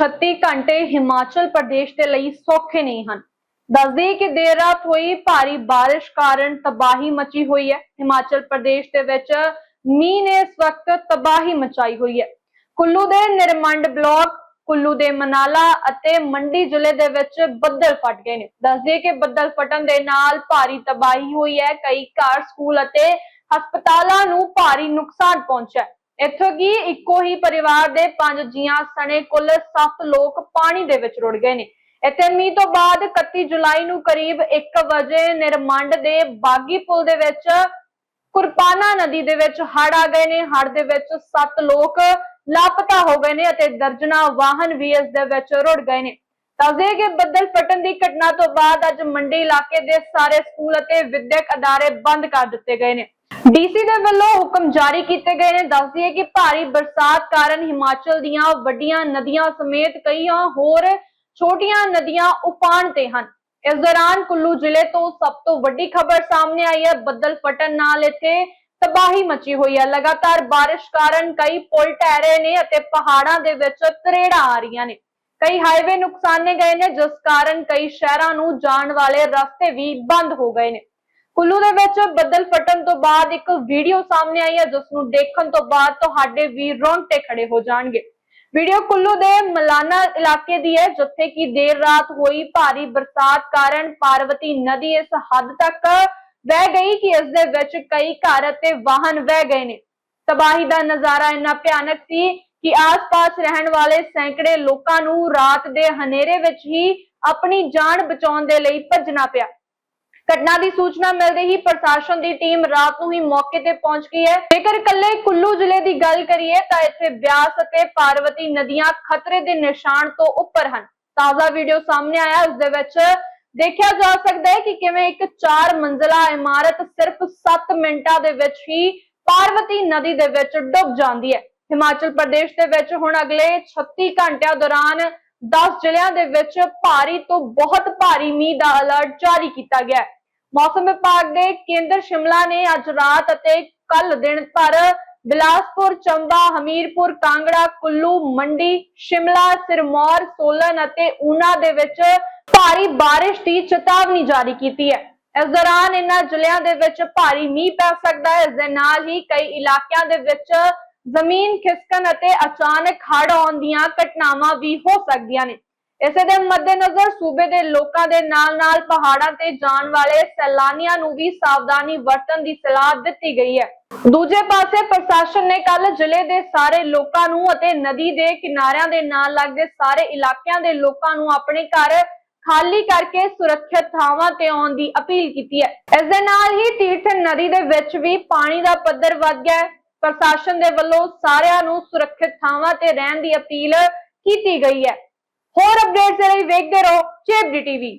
36 ਘੰਟੇ ਹਿਮਾਚਲ ਪ੍ਰਦੇਸ਼ ਦੇ ਲਈ ਸੌਖੇ ਨਹੀਂ ਹਨ। ਦੱਸਦੇ ਕਿ ਦੇਰ ਰਾਤ ਹੋਈ ਭਾਰੀ ਬਾਰਿਸ਼ ਕਾਰਨ ਤਬਾਹੀ ਮਚੀ ਹੋਈ ਹੈ। ਹਿਮਾਚਲ ਪ੍ਰਦੇਸ਼ ਦੇ ਵਿੱਚ ਮੀਂਹ ਨੇ ਇਸ ਵਕਤ ਤਬਾਹੀ ਮਚਾਈ ਹੋਈ ਹੈ। ਕੁੱਲੂ ਦੇ ਨਿਰਮੰਡ ਬਲਾਕ, ਕੁੱਲੂ ਦੇ ਮਨਾਲਾ ਅਤੇ ਮੰਡੀ ਜ਼ਿਲ੍ਹੇ ਦੇ ਵਿੱਚ ਬੱਦਲ ਫਟ ਗਏ ਨੇ। ਦੱਸਦੇ ਕਿ ਬੱਦਲ ਫਟਣ ਦੇ ਨਾਲ ਭਾਰੀ ਤਬਾਹੀ ਹੋਈ ਹੈ। ਕਈ ਘਰ, ਸਕੂਲ ਅਤੇ ਹਸਪਤਾਲਾਂ ਨੂੰ ਭਾਰੀ ਨੁਕਸਾਨ ਪਹੁੰਚਿਆ ਇੱਥੋਂ ਕਿ ਇੱਕੋ ਹੀ ਪਰਿਵਾਰ ਦੇ ਪੰਜ ਜੀਆਂ ਸਣੇ ਕੁੱਲ 7 ਲੋਕ ਪਾਣੀ ਦੇ ਵਿੱਚ ਰੁੜ ਗਏ ਨੇ। ਇੱਥੇ ਮੀਂਹ ਤੋਂ ਬਾਅਦ 31 ਜੁਲਾਈ ਨੂੰ ਕਰੀਬ 1 ਵਜੇ ਨਿਰਮੰਡ ਦੇ ਬਾਗੀ ਪੁਲ ਦੇ ਵਿੱਚ ਕੁਰਪਾਨਾ ਨਦੀ ਦੇ ਵਿੱਚ ਹੜ ਆ ਗਏ ਨੇ। ਹੜ ਦੇ ਵਿੱਚ 7 ਲੋਕ ਲਾਪਤਾ ਹੋ ਗਏ ਨੇ ਅਤੇ ਦਰਜਨਾ ਵਾਹਨ ਵੀ ਇਸ ਦੇ ਵਿੱਚ ਰੁੜ ਗਏ ਨੇ। ਦੱਸਦੇ ਕਿ ਬੱਦਲ ਫਟਣ ਦੀ ਘਟਨਾ ਤੋਂ ਬਾਅਦ ਅੱਜ ਮੰਡੀ ਇਲਾਕੇ ਦੇ ਸਾਰੇ ਸਕੂਲ ਅਤੇ ਵਿਦਿਅਕ ਅਦਾਰੇ ਬੰਦ ਕਰ ਦਿੱਤੇ ਗਏ ਨੇ। ਡੀਸੀ ਦੇ ਵੱਲੋਂ ਹੁਕਮ ਜਾਰੀ ਕੀਤੇ ਗਏ ਨੇ। ਦੱਸਦੀ ਹੈ ਕਿ ਭਾਰੀ ਬਰਸਾਤ ਕਾਰਨ ਹਿਮਾਚਲ ਦੀਆਂ ਵੱਡੀਆਂ ਨਦੀਆਂ ਸਮੇਤ ਕਈਆਂ ਹੋਰ ਛੋਟੀਆਂ ਨਦੀਆਂ ਉਫਾਨ ਤੇ ਹਨ। ਇਸ ਦੌਰਾਨ ਕੁੱਲੂ ਜ਼ਿਲ੍ਹੇ ਤੋਂ ਸਭ ਤੋਂ ਵੱਡੀ ਖਬਰ ਸਾਹਮਣੇ ਆਈ ਹੈ। ਬੱਦਲ ਫਟਣ ਨਾਲ ਇੱਥੇ ਤਬਾਹੀ ਮਚੀ ਹੋਈ ਹੈ। ਲਗਾਤਾਰ ਬਾਰਿਸ਼ ਕਾਰਨ ਕਈ ਪੁਲ ਢਹਿ ਰਹੇ ਨੇ ਅਤੇ ਪਹਾੜਾਂ ਦੇ ਵਿੱਚ ਤਰੇੜਾਂ ਆ ਰਹੀਆਂ ਨੇ। ਕਈ ਹਾਈਵੇ ਨੁਕਸਾਨੇ ਗਏ ਨੇ, ਜਿਸ ਕਾਰਨ ਕਈ ਸ਼ਹਿਰਾਂ ਨੂੰ ਜਾਣ ਵਾਲੇ ਰਸਤੇ ਵੀ ਬੰਦ ਹੋ ਗਏ ਨੇ। ਕੁੱਲੂ ਦੇ ਵਿੱਚ ਬੱਦਲ ਫਟਣ ਤੋਂ ਬਾਅਦ ਇੱਕ ਵੀਡੀਓ ਸਾਹਮਣੇ ਆਈ ਹੈ, ਜਿਸ ਨੂੰ ਦੇਖਣ ਤੋਂ ਬਾਅਦ ਤੁਹਾਡੇ ਵੀ ਰੋਂਗਟੇ ਖੜੇ ਹੋ ਜਾਣਗੇ। ਵੀਡੀਓ ਕੁੱਲੂ ਦੇ ਮਲਾਨਾ ਇਲਾਕੇ ਦੀ ਹੈ, ਜਿੱਥੇ ਕਿ ਦੇਰ ਰਾਤ ਹੋਈ ਭਾਰੀ ਬਰਸਾਤ ਕਾਰਨ ਪਾਰਵਤੀ ਨਦੀ ਇਸ ਹੱਦ ਤੱਕ ਵਹਿ ਗਈ ਕਿ ਇਸ ਦੇ ਵਿੱਚ ਕਈ ਘਰ ਅਤੇ ਵਾਹਨ ਵਹਿ ਗਏ ਨੇ। ਤਬਾਹੀ ਦਾ ਨਜ਼ਾਰਾ ਇੰਨਾ ਭਿਆਨਕ ਸੀ ਕਿ ਆਸ-ਪਾਸ ਰਹਿਣ ਵਾਲੇ ਸੈਂਕੜੇ ਲੋਕਾਂ ਨੂੰ ਰਾਤ ਦੇ ਹਨੇਰੇ ਵਿੱਚ ਹੀ ਆਪਣੀ ਜਾਨ ਬਚਾਉਣ ਦੇ ਲਈ ਭੱਜਣਾ ਪਿਆ। ਘਟਨਾ ਦੀ ਸੂਚਨਾ ਮਿਲਦੇ ਹੀ ਪ੍ਰਸ਼ਾਸਨ ਦੀ ਟੀਮ ਰਾਤ ਨੂੰ ਹੀ ਮੌਕੇ ਤੇ ਪਹੁੰਚ ਗਈ ਹੈ। ਜੇਕਰ ਇਕੱਲੇ ਕੁੱਲੂ ਜ਼ਿਲ੍ਹੇ ਦੀ ਗੱਲ ਕਰੀਏ ਤਾਂ ਇੱਥੇ ਬਿਆਸ ਅਤੇ ਪਾਰਵਤੀ ਨਦੀਆਂ ਖਤਰੇ ਦੇ ਨਿਸ਼ਾਨ ਤੋਂ ਉੱਪਰ ਹਨ। ਤਾਜ਼ਾ ਵੀਡੀਓ ਸਾਹਮਣੇ ਆਇਆ, ਉਸ ਦੇ ਵਿੱਚ ਦੇਖਿਆ ਜਾ ਸਕਦਾ ਹੈ ਕਿ ਕਿਵੇਂ ਇੱਕ 4 ਮੰਜ਼ਲਾ ਇਮਾਰਤ ਸਿਰਫ 7 ਮਿੰਟਾਂ ਦੇ ਵਿੱਚ ਹੀ ਪਾਰਵਤੀ ਨਦੀ ਦੇ ਵਿੱਚ ਡੁੱਬ ਜਾਂਦੀ ਹੈ। ਹਿਮਾਚਲ ਪ੍ਰਦੇਸ਼ ਦੇ ਵਿੱਚ ਹੁਣ ਅਗਲੇ 36 ਘੰਟਿਆਂ ਦੌਰਾਨ 10 ਜ਼ਿਲ੍ਹਿਆਂ ਦੇ ਵਿੱਚ ਭਾਰੀ ਤੋਂ ਬਹੁਤ ਭਾਰੀ ਮੀਂਹ ਦਾ ਅਲਰਟ ਜਾਰੀ ਕੀਤਾ ਗਿਆ ਹੈ। ਮੌਸਮ ਵਿਭਾਗ ਦੇ ਕੇਂਦਰ ਸ਼ਿਮਲਾ ਨੇ ਅੱਜ ਰਾਤ ਅਤੇ ਕੱਲ ਦਿਨ ਭਰ ਬਿਲਾਸਪੁਰ, ਚੰਬਾ, ਹਮੀਰਪੁਰ, ਕਾਂਗੜਾ, ਕੁੱਲੂ, ਮੰਡੀ, ਸ਼ਿਮਲਾ, ਸਿਰਮੌਰ, ਸੋਲਨ ਅਤੇ ਊਨਾ ਦੇ ਵਿੱਚ ਭਾਰੀ ਬਾਰਿਸ਼ ਦੀ ਚੇਤਾਵਨੀ ਜਾਰੀ ਕੀਤੀ ਹੈ। ਇਸ ਦੌਰਾਨ ਇਹਨਾਂ ਜ਼ਿਲ੍ਹਿਆਂ ਦੇ ਵਿੱਚ ਭਾਰੀ ਮੀਂਹ ਪੈ ਸਕਦਾ ਹੈ। ਇਸ ਦੇ ਨਾਲ ਹੀ ਕਈ ਇਲਾਕਿਆਂ ਦੇ ਵਿੱਚ ਜ਼ਮੀਨ ਖਿਸਕਣ ਅਤੇ ਅਚਾਨਕ ਹੜ੍ਹ ਆਉਣ ਦੀਆਂ ਘਟਨਾਵਾਂ ਵੀ ਹੋ ਸਕਦੀਆਂ ਨੇ। ਇਸੇ ਦੇ ਮੱਦੇਨਜ਼ਰ ਸੂਬੇ ਦੇ ਲੋਕਾਂ ਦੇ ਨਾਲ-ਨਾਲ ਪਹਾੜਾਂ ਤੇ ਜਾਣ ਵਾਲੇ ਸੈਲਾਨੀਆਂ ਨੂੰ ਵੀ ਸਾਵਧਾਨੀ ਵਰਤਣ ਦੀ ਸਲਾਹ ਦਿੱਤੀ ਗਈ ਹੈ। ਦੂਜੇ ਪਾਸੇ ਪ੍ਰਸ਼ਾਸਨ ਨੇ ਕੱਲ ਜ਼ਿਲ੍ਹੇ ਦੇ ਸਾਰੇ ਲੋਕਾਂ ਨੂੰ ਅਤੇ ਨਦੀ ਦੇ ਕਿਨਾਰਿਆਂ ਦੇ ਨਾਲ ਲੱਗਦੇ ਸਾਰੇ ਇਲਾਕਿਆਂ ਦੇ ਲੋਕਾਂ ਨੂੰ ਆਪਣੇ ਘਰ ਖਾਲੀ ਕਰਕੇ ਸੁਰੱਖਿਅਤ ਥਾਵਾਂ ਤੇ ਆਉਣ ਦੀ ਅਪੀਲ ਕੀਤੀ ਹੈ। ਇਸ ਦੇ ਨਾਲ ਹੀ ਤੀਰਥ ਨਦੀ ਦੇ ਵਿੱਚ ਵੀ ਪਾਣੀ ਦਾ ਪੱਧਰ ਵੱਧ ਗਿਆ ਹੈ। ਪ੍ਰਸ਼ਾਸਨ ਦੇ ਵੱਲੋਂ ਸਾਰਿਆਂ ਨੂੰ ਸੁਰੱਖਿਅਤ ਥਾਵਾਂ ਤੇ ਰਹਿਣ ਦੀ ਅਪੀਲ ਕੀਤੀ ਗਈ ਹੈ। ਹੋਰ ਅਪਡੇਟਸ ਲਈ ਵੇਖਦੇ ਰਹੋ ਚੇਪਡੀ ਟੀਵੀ।